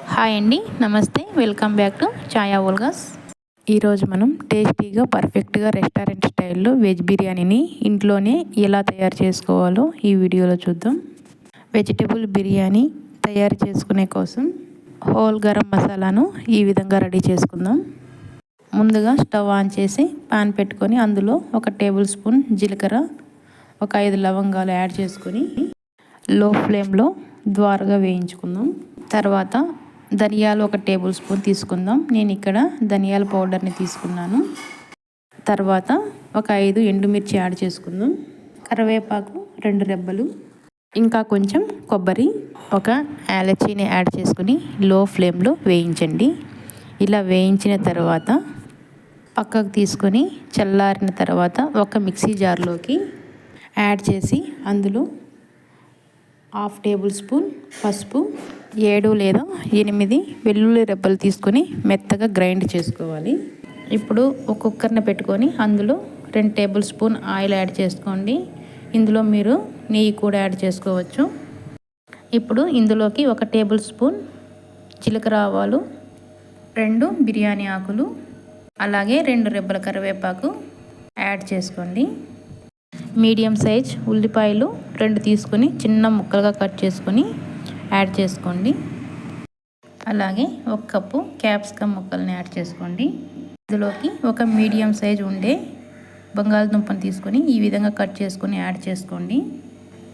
Hi అండి నమస్తే. Welcome back to Chaya Olga's ఈరోజు మనం టేస్టీగా పర్ఫెక్ట్గా రెస్టారెంట్ స్టైల్లో వెజ్ బిర్యానీని ఇంట్లోనే ఎలా తయారు చేసుకోవాలో ఈ వీడియోలో చూద్దాం. వెజిటబుల్ బిర్యానీ తయారు చేసుకునే కోసం హోల్ గరం మసాలాను ఈ విధంగా రెడీ చేసుకుందాం. ముందుగా స్టవ్ ఆన్ చేసి పాన్ పెట్టుకొని అందులో ఒక టేబుల్ స్పూన్ జీలకర్ర ఒక ఐదు లవంగాలు యాడ్ చేసుకొని లో ఫ్లేమ్లో ద్వారగా వేయించుకుందాం. తర్వాత ధనియాలు ఒక టేబుల్ స్పూన్ తీసుకుందాం. నేను ఇక్కడ ధనియాల పౌడర్ని తీసుకున్నాను. తర్వాత ఒక ఐదు ఎండుమిర్చి యాడ్ చేసుకుందాం. కరివేపాకు రెండు రెబ్బలు. ఇంకా కొంచెం కొబ్బరి ఒక యాలచీని యాడ్ చేసుకుని లో ఫ్లేమ్లో వేయించండి. ఇలా వేయించిన తర్వాత పక్కకు తీసుకొని చల్లారిన తర్వాత ఒక మిక్సీ జార్లోకి యాడ్ చేసి అందులో హాఫ్ టేబుల్ స్పూన్ పసుపు ఏడు లేదా ఎనిమిది వెల్లుల్లి రెబ్బలు తీసుకొని మెత్తగా గ్రైండ్ చేసుకోవాలి. ఇప్పుడు ఒక కుక్కర్ని పెట్టుకొని అందులో రెండు టేబుల్ స్పూన్ ఆయిల్ యాడ్ చేసుకోండి. ఇందులో మీరు నెయ్యి కూడా యాడ్ చేసుకోవచ్చు. ఇప్పుడు ఇందులోకి ఒక టేబుల్ స్పూన్ జీలకర్ర ఆవాలు రెండు బిర్యానీ ఆకులు అలాగే రెండు రెబ్బల కరివేపాకు యాడ్ చేసుకోండి. మీడియం సైజ్ ఉల్లిపాయలు రెండు తీసుకొని చిన్న ముక్కలుగా కట్ చేసుకొని యాడ్ చేసుకోండి. అలాగే ఒక కప్పు క్యాప్సికమ్ ముక్కల్ని యాడ్ చేసుకోండి. ఇందులోకి ఒక మీడియం సైజ్ ఉండే బంగాళదుంపను తీసుకొని ఈ విధంగా కట్ చేసుకొని యాడ్ చేసుకోండి.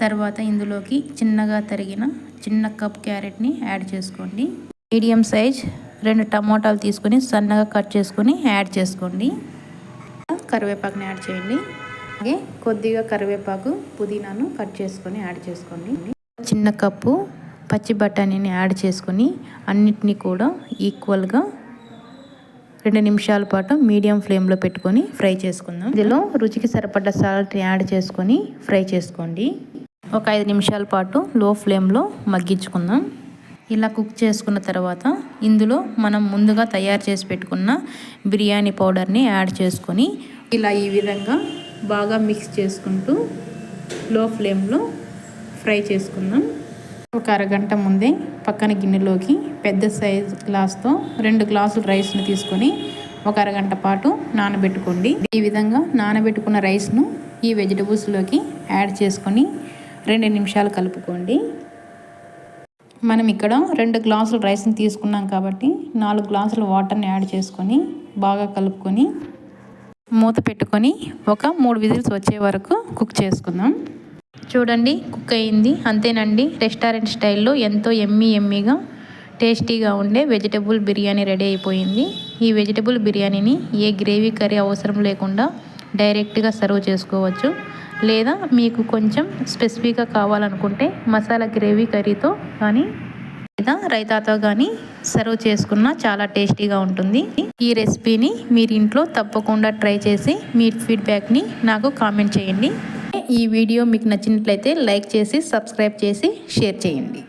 తర్వాత ఇందులోకి చిన్నగా తరిగిన చిన్న కప్ క్యారెట్ని యాడ్ చేసుకోండి. మీడియం సైజ్ రెండు టమోటాలు తీసుకొని సన్నగా కట్ చేసుకొని యాడ్ చేసుకోండి. కరివేపాకుని యాడ్ చేయండి. అలాగే కొద్దిగా కరివేపాకు పుదీనాను కట్ చేసుకొని యాడ్ చేసుకోండి. చిన్న కప్పు పచ్చి బఠానీని యాడ్ చేసుకొని అన్నిటినీ కూడా ఈక్వల్గా రెండు నిమిషాల పాటు మీడియం ఫ్లేమ్లో పెట్టుకొని ఫ్రై చేసుకుందాం. ఇందులో రుచికి సరిపడ్డ సాల్ట్ యాడ్ చేసుకొని ఫ్రై చేసుకోండి. ఒక ఐదు నిమిషాల పాటు లో ఫ్లేమ్లో మగ్గించుకుందాం. ఇలా కుక్ చేసుకున్న తర్వాత ఇందులో మనం ముందుగా తయారు చేసి పెట్టుకున్న బిర్యానీ పౌడర్ని యాడ్ చేసుకొని ఇలా ఈ విధంగా బాగా మిక్స్ చేసుకుంటూ లో ఫ్లేమ్లో ఫ్రై చేసుకుందాం. ఒక అరగంట ముందే పక్కన గిన్నెలోకి పెద్ద సైజ్ గ్లాస్తో రెండు గ్లాసులు రైస్ని తీసుకొని ఒక అరగంట పాటు నానబెట్టుకోండి. ఈ విధంగా నానబెట్టుకున్న రైస్ను ఈ వెజిటబుల్స్లోకి యాడ్ చేసుకొని రెండు నిమిషాలు కలుపుకోండి. మనం ఇక్కడ రెండు గ్లాసులు రైస్ని తీసుకున్నాం కాబట్టి నాలుగు గ్లాసులు వాటర్ని యాడ్ చేసుకొని బాగా కలుపుకొని మూత పెట్టుకొని ఒక మూడు విజిల్స్ వచ్చే వరకు కుక్ చేసుకుందాం. చూడండి కుక్ అయింది. అంతేనండి రెస్టారెంట్ స్టైల్లో ఎంతో ఎమ్మీ ఎమ్మీగా టేస్టీగా ఉండే వెజిటబుల్ బిర్యానీ రెడీ అయిపోయింది. ఈ వెజిటబుల్ బిర్యానీని ఏ గ్రేవీ కర్రీ అవసరం లేకుండా డైరెక్ట్గా సర్వ్ చేసుకోవచ్చు. లేదా మీకు కొంచెం స్పెసిఫిక్గా కావాలనుకుంటే మసాలా గ్రేవీ కర్రీతో కానీ లేదా రైతాతో కానీ సర్వ్ చేసుకున్న చాలా టేస్టీగా ఉంటుంది. ఈ రెసిపీని మీరు ఇంట్లో తప్పకుండా ట్రై చేసి మీ ఫీడ్బ్యాక్ని నాకు కామెంట్ చేయండి. ఈ వీడియో మీకు నచ్చినట్లయితే లైక్ చేసి సబ్స్క్రైబ్ చేసి షేర్ చేయండి.